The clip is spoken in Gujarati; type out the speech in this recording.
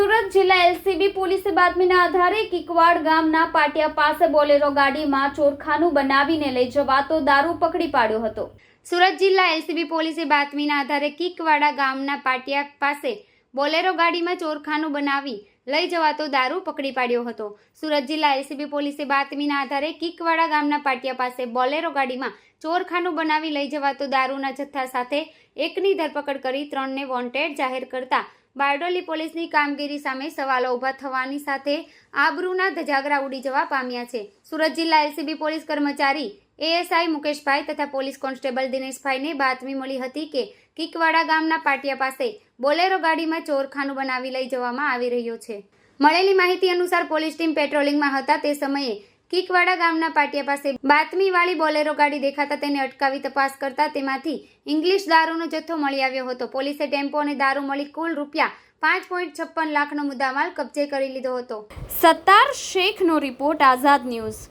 સુરત જિલ્લા એલસીબી પોલીસે બાતમીના આધારે કિકવાડ ગામના પાટિયા પાસે બોલેરો ગાડીમાં ચોરખાનું બનાવીને લઈ જવાતો દારૂ પકડી પાડ્યો હતો. સુરત જિલ્લા એલસીબી પોલીસે બાતમીના આધારે કિકવાડા ગામના પાટિયા પાસે બોલેરો ગાડીમાં ચોરખાનું બનાવી લઈ જવાતો દારૂ પકડી પાડ્યો હતો. સુરત જિલ્લા એલસીબી પોલીસે બાતમીના આધારે કિકવાડા ગામના પાટિયા પાસે બોલેરો ગાડીમાં ચોરખાનું બનાવી લઈ જવાતો દારૂના જથ્થા સાથે એકની ધરપકડ કરી ત્રણને વોન્ટેડ જાહેર કરતા બારડોલી પોલીસની કામગીરી સામે સવાલો ઊભા થવાની સાથે આબરૂના ધજાગરા ઉડી જવા પામ્યા છે. સુરત જિલ્લા એલસીબી પોલીસ કર્મચારી એએસઆઈ મુકેશભાઈ તથા પોલીસ કોન્સ્ટેબલ દિનેશભાઈને બાતમી મળી હતી કે કિકવાડા ગામના પાટિયા પાસે બોલેરો ગાડીમાં ચોરખાનું બનાવી લઈ જવામાં આવી રહ્યો છે. મળેલી માહિતી અનુસાર પોલીસ ટીમ પેટ્રોલિંગમાં હતા. તે સમયે કિકવાડા ગામના પાટિયા પાસે બાતમીવાળી બોલેરો ગાડી દેખાતા તેને અટકાવી તપાસ કરતા તેમાંથી ઇંગ્લિશ દારૂનો જથ્થો મળી આવ્યો હતો. પોલીસે ટેમ્પો અને દારૂ મળી કુલ રૂપિયા પાંચ પોઈન્ટ છપ્પન લાખનો મુદ્દામાલ કબજે કરી લીધો હતો. સત્તાર શેખનો રિપોર્ટ આઝાદ ન્યૂઝ.